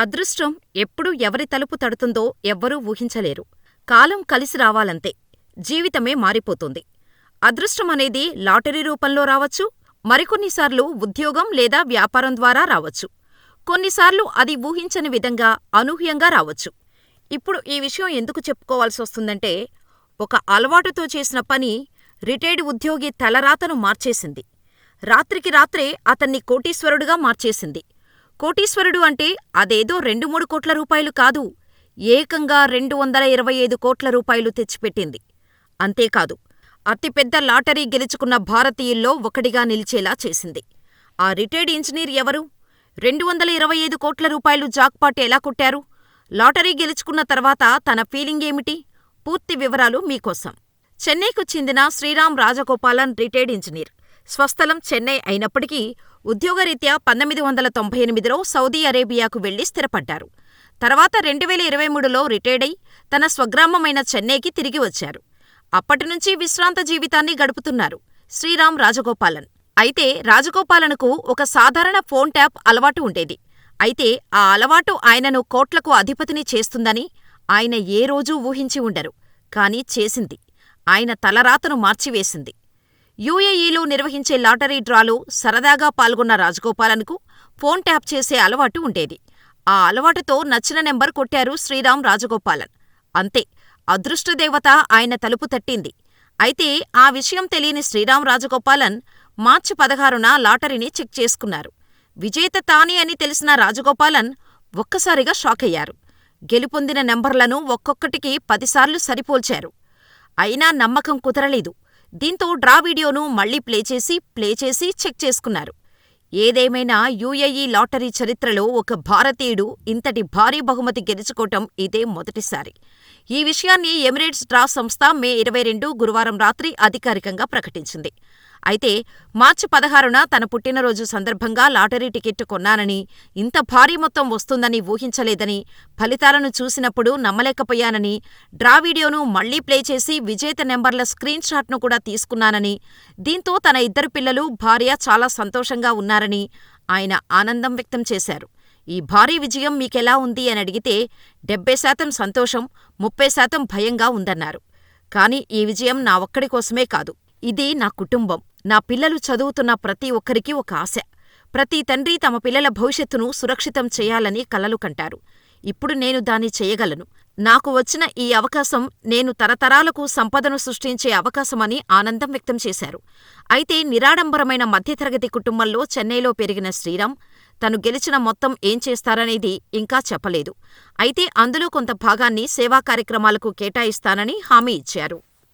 అదృష్టం ఎప్పుడు ఎవరి తలుపు తడుతుందో ఎవ్వరూ ఊహించలేరు. కాలం కలిసి రావాలంతే. జీవితమే మారిపోతుంది. అదృష్టమనేది లాటరీ రూపంలో రావచ్చు, మరికొన్నిసార్లు ఉద్యోగం లేదా వ్యాపారం ద్వారా రావచ్చు. కొన్నిసార్లు అది ఊహించని విధంగా, అనూహ్యంగా రావచ్చు. ఇప్పుడు ఈ విషయం ఎందుకు చెప్పుకోవాల్సొస్తుందంటే, ఒక అలవాటుతో చేసిన పని రిటైర్డ్ ఉద్యోగి తలరాతను మార్చేసింది. రాత్రికి రాత్రే అతన్ని కోటీశ్వరుడుగా మార్చేసింది. కోటీశ్వరుడు అంటే అదేదో రెండు మూడు కోట్ల రూపాయలు కాదు, ఏకంగా రెండు వందల ఇరవై ఐదు కోట్ల రూపాయలు తెచ్చిపెట్టింది. అంతేకాదు, అతిపెద్ద లాటరీ గెలుచుకున్న భారతీయుల్లో ఒకడిగా నిలిచేలా చేసింది. ఆ రిటైర్డ్ ఇంజనీర్ ఎవరు? రెండు వందల ఇరవై ఐదు కోట్ల రూపాయలు జాక్పాట్ ఎలా కొట్టారు? లాటరీ గెలుచుకున్న తర్వాత తన ఫీలింగేమిటి? పూర్తి వివరాలు మీకోసం. చెన్నైకు చెందిన శ్రీరామ్ రాజగోపాలన్ రిటైర్డ్ ఇంజనీర్. స్వస్థలం చెన్నై అయినప్పటికీ ఉద్యోగరీత్యా పంతొమ్మిది వందల తొంభై ఎనిమిదిలో సౌదీ అరేబియాకు వెళ్ళి స్థిరపడ్డారు. తర్వాత రెండువేల ఇరవై మూడులో రిటైర్డై తన స్వగ్రామమైన చెన్నైకి తిరిగి వచ్చారు. అప్పటినుంచి విశ్రాంత జీవితాన్ని గడుపుతున్నారు శ్రీరామ్ రాజగోపాలన్. అయితే రాజగోపాలన్కు ఒక సాధారణ ఫోన్ ట్యాప్ అలవాటు ఉండేది. అయితే ఆ అలవాటు ఆయనను కోట్లకు అధిపతిని చేస్తుందని ఆయన ఏ రోజూ ఊహించి ఉండరు. కానీ చేసింది. ఆయన తలరాతను మార్చివేసింది. యూఏఈలో నిర్వహించే లాటరీ డ్రాలో సరదాగా పాల్గొన్న రాజగోపాలన్కు ఫోన్ ట్యాప్ చేసే అలవాటు ఉండేది. ఆ అలవాటుతో నచ్చిన నెంబర్ కొట్టారు శ్రీరామ్ రాజగోపాలన్. అంతే అదృష్టదేవత ఆయన తలుపు తట్టింది. అయితే ఆ విషయం తెలియని శ్రీరామ్ రాజగోపాలన్ మార్చి పదహారున లాటరీని చెక్ చేసుకున్నారు. విజేత తానే అని తెలిసిన రాజగోపాలన్ ఒక్కసారిగా షాకయ్యారు. గెలుపొందిన నెంబర్లను ఒక్కొక్కటికి పదిసార్లు సరిపోల్చారు. అయినా నమ్మకం కుదరలేదు. దీంతో డ్రా వీడియోను మళ్ళీ ప్లే చేసి, ప్లే చేసి చెక్ చేసుకున్నారు. ఏదేమైనా యూఏఈ లాటరీ చరిత్రలో ఒక భారతీయుడు ఇంతటి భారీ బహుమతి గెలుచుకోవటం ఇదే మొదటిసారి. ఈ విషయాన్ని ఎమిరేట్స్ డ్రా సంస్థ మే ఇరవై రెండు గురువారం రాత్రి అధికారికంగా ప్రకటించింది. అయితే మార్చి పదహారున తన పుట్టినరోజు సందర్భంగా లాటరీ టికెట్టు కొన్నానని, ఇంత భారీ మొత్తం వస్తుందని ఊహించలేదని, ఫలితాలను చూసినప్పుడు నమ్మలేకపోయానని, డ్రా వీడియోను మళ్ళీ ప్లే చేసి విజేత నెంబర్ల స్క్రీన్ షాట్ను కూడా తీసుకున్నానని, దీంతో తన ఇద్దరు పిల్లలు, భార్య చాలా సంతోషంగా ఉన్నారని ఆయన ఆనందం వ్యక్తం చేశారు. ఈ భారీ విజయం మీకెలా ఉంది అని అడిగితే డెబ్బై శాతం సంతోషం, ముప్పై శాతం భయంగా ఉందన్నారు. కానీ ఈ విజయం నా ఒక్కడి కోసమే కాదు. ఇది నా కుటుంబం, నా పిల్లలు చదువుతున్న ప్రతి ఒక్కరికీ ఒక ఆశ. ప్రతి తండ్రి తమ పిల్లల భవిష్యత్తును సురక్షితం చేయాలని కలలు కంటారు. ఇప్పుడు నేను దాన్ని చేయగలను. నాకు వచ్చిన ఈ అవకాశం నేను తరతరాలకు సంపదను సృష్టించే అవకాశమని ఆనందం వ్యక్తం చేశారు. అయితే నిరాడంబరమైన మధ్యతరగతి కుటుంబంలో చెన్నైలో పెరిగిన శ్రీరామ్ తను గెలిచిన మొత్తం ఏం చేస్తారనేది ఇంకా చెప్పలేదు. అయితే అందులో కొంత భాగాన్ని సేవా కార్యక్రమాలకు కేటాయిస్తానని హామీ ఇచ్చారు.